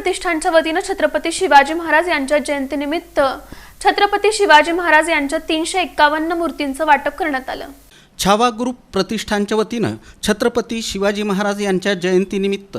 प्रतिष्ठानच्या वतीनं छत्रपती शिवाजी महाराज यांच्या जयंतीनिमित्त छत्रपती शिवाजी महाराज यांच्या तीनशे एक्कावन्न मूर्तींचं वाटप करण्यात आलं. छावा ग्रुप प्रतिष्ठानच्या वतीनं छत्रपती शिवाजी महाराज यांच्या जयंतीनिमित्त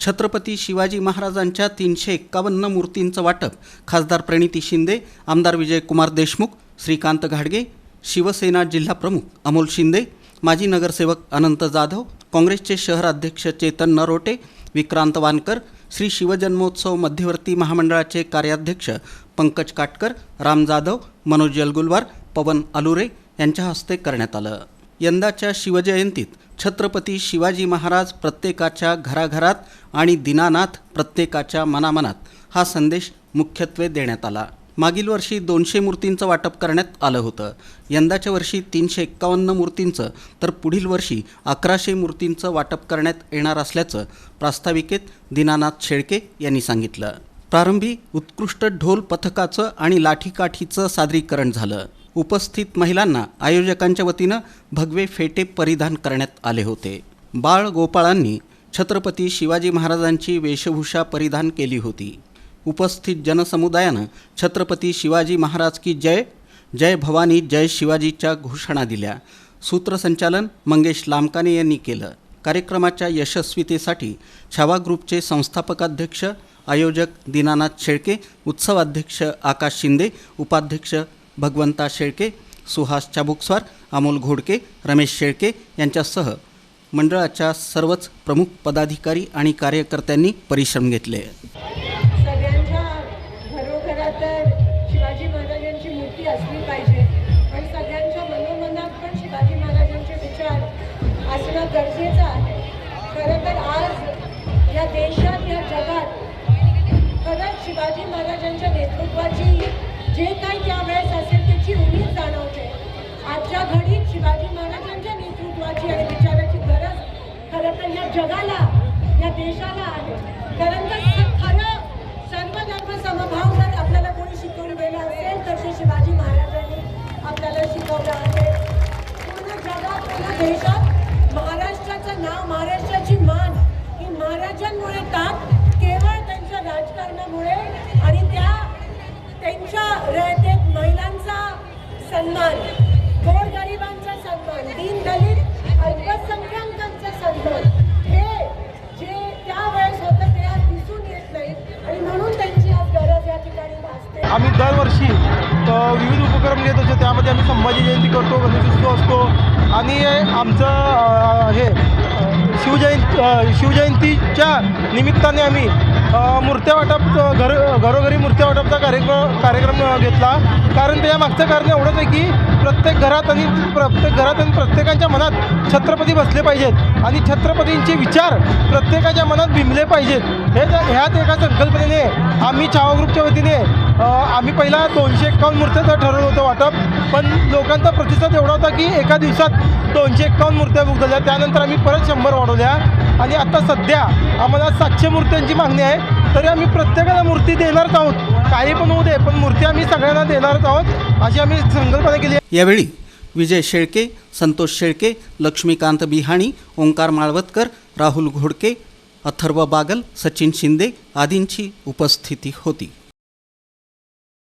छत्रपती शिवाजी महाराजांच्या तीनशे एक्कावन्न मूर्तींचं वाटप. खासदार प्रणिती शिंदे आमदार विजयकुमार देशमुख श्रीकांत घाडगे शिवसेना जिल्हा प्रमुख अमोल शिंदे माजी नगरसेवक अनंत जाधव काँग्रेसचे शहराध्यक्ष चेतन नरोटे विक्रांत वानकर श्री शिवजन्मोत्सव मध्यवर्ती महामंडळाचे कार्याध्यक्ष पंकज काटकर राम जाधव मनोज यलगुलवार पवन अलुरे यांच्या हस्ते करण्यात आलं. यंदाच्या शिवजयंतीत छत्रपती शिवाजी महाराज प्रत्येकाच्या घराघरात आणि दीनानाथ प्रत्येकाच्या मनामनात हा संदेश मुख्यत्वे देण्यात आला. मागील वर्षी दोनशे मूर्तींचं वाटप करण्यात आलं होतं. यंदाच्या वर्षी तीनशे एक्कावन्न मूर्तींचं तर पुढील वर्षी अकराशे मूर्तींचं वाटप करण्यात येणार असल्याचं प्रास्ताविकेत दीनानाथ शेळके यांनी सांगितलं. प्रारंभी उत्कृष्ट ढोल पथकाचं आणि लाठीकाठीचं सादरीकरण झालं. उपस्थित महिलांना आयोजकांच्या वतीनं भगवे फेटे परिधान करण्यात आले होते. बाळ गोपाळांनी छत्रपती शिवाजी महाराजांची वेशभूषा परिधान केली होती. उपस्थित जनसमुदायानं छत्रपती शिवाजी महाराज की जय जय भवानी जय शिवाजीच्या घोषणा दिल्या. सूत्रसंचालन मंगेश लामकाने यांनी केलं. कार्यक्रमाच्या यशस्वीतेसाठी छावा ग्रुपचे संस्थापकाध्यक्ष आयोजक दीनानाथ शेळके उत्सवाध्यक्ष आकाश शिंदे उपाध्यक्ष भगवंता शेळके सुहास चाबुकस्वार अमोल घोडके रमेश शेळके यांच्यासह मंडळाच्या सर्वच प्रमुख पदाधिकारी आणि कार्यकर्त्यांनी परिश्रम घेतले. देशात या जगात खरंच शिवाजी महाराजांच्या नेतृत्वाची जे काही त्यावेळेस असेल त्याची उणीव जाणवते. आजच्या घडीत शिवाजी महाराजांच्या नेतृत्वाची आणि विचाराची गरज खरं तर या जगाला या देशाला आहे. कारण का खरं सर्वधर्म समभाव जर आपल्याला कोणी शिकवलेलं असेल तर ते शिवाजी महाराजांनी आपल्याला शिकवलं आहे. पूर्ण जगात पूर्ण देशात ही का? केवळ त्यांच्या राजकारणामुळे आणि त्या त्यांच्या रयतेत महिलांचा सन्मान गोरगरिबांचा सन्मान दीनदलित अल्पसंख्याकांचा सन्मान हे जे त्यावेळेस होतं ते आज दिसून येत नाही. आणि म्हणून त्यांची आज गरज या ठिकाणी भासते. आम्ही दरवर्षी विविध उपक्रम घेत असतो त्यामध्ये आम्ही संभाजी जयंती करतो गणेशोत्सव असतो. आणि आमचं हे शिवजयंती शिवजयंतीच्या निमित्ताने आम्ही मूर्त्या वाटप घर घरोघरी मूर्त्या वाटपचा कार्यक्रम कार्यक्रम घेतला. कारण त्या मागचं कारण एवढंच आहे की प्रत्येक घरात आणि प्रत्येक घरात आणि प्रत्येकाच्या मनात छत्रपती बसले पाहिजेत. आणि छत्रपतींचे विचार प्रत्येकाच्या मनात बिंबले पाहिजेत. हे ह्याच एका संकल्पनेने आम्ही चावा ग्रुपच्या वतीने आम्ही पहिला दोनशे एक्कावन्न मूर्त्याचं ठरवलं होतं वाटप. पण लोकांचा प्रतिसाद एवढा होता की एका दिवसात दोनशे एक्कावन्न मूर्त्या बुक झाल्या. त्यानंतर आम्ही परत शंभर वाढवल्या आणि आता सध्या आम्हाला सातशे मूर्त्यांची मागणी आहे. तरी आम्ही प्रत्येकाला मूर्ती देणारच आहोत. काही पण होऊ दे पण मूर्ती आम्ही सगळ्यांना देणारच आहोत. अशी आम्ही संकल्पना केली यावेळी विजय शेळके संतोष शेळके लक्ष्मीकांत बिहाणी ओंकार माळवतकर राहुल घोडके अथर्व बागल सचिन शिंदे आदींची उपस्थिती होती.